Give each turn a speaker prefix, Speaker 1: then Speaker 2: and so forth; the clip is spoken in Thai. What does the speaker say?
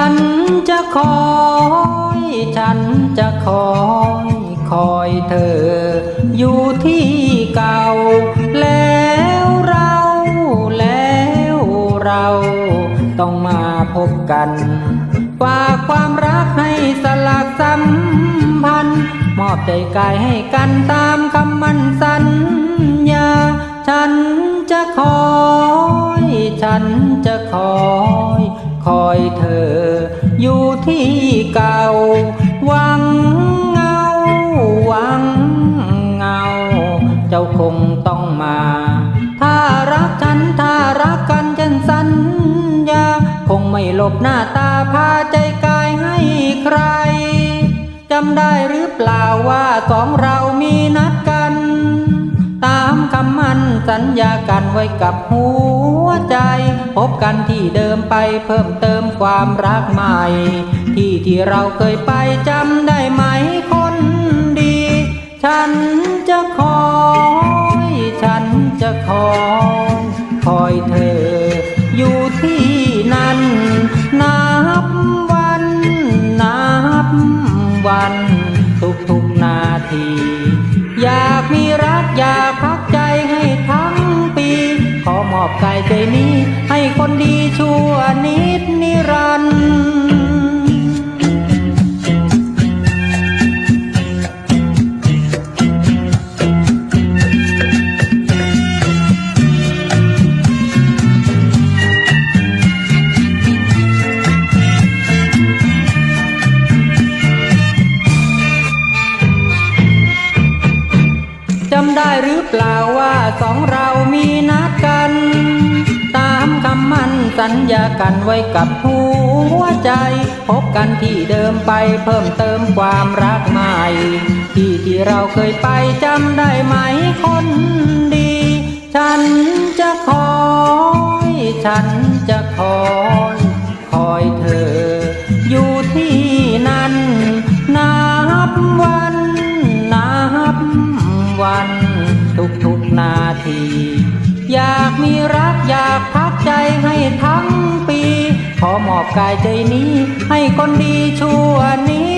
Speaker 1: ันจะคอย ฉันจะคอย คอยเธอ อยู่ที่เก่า แล้วเราแล้วเราต้องมาพบกันฝากความรักให้สลักสัมพันธ์มอบใจกายให้กันตามคำมั่นสัญญา ฉันจะคอย ฉันจะคอย คอยเธอ อยู่ที่เก่า หวังเงา หวังเงา เจ้าคงต้องมา ถ้ารักฉัน ถ้ารักกันฉันสัญญา คงไม่หลบหน้าตาพาใจกายให้ใคร จำได้หรือเปล่าว่าสองเรามีนัดกัน คำมั่นสัญญากันไว้กับหัวใจ พบกันที่เดิมไปเพิ่มเติมความรักใหม่ ที่ที่เราเคยไปจำได้ไหมคนดี ฉันจะคอย ฉันจะคอย คอยเธอ อยู่ที่นั่นนับวัน นับวันำได้หรือเปล่าว่าสองเรามีนัดกัน ตามคำมั่นสัญญากันไว้กับหัวใจ พบกันที่เดิมไปเพิ่มเติมความรักใหม่ที่ที่เราเคยไปจำได้ไหมคนดี ฉันจะคอย ฉันจะคอย คอยเธออยู่ อบกายใจนี้ ให้คนดีชั่วนี้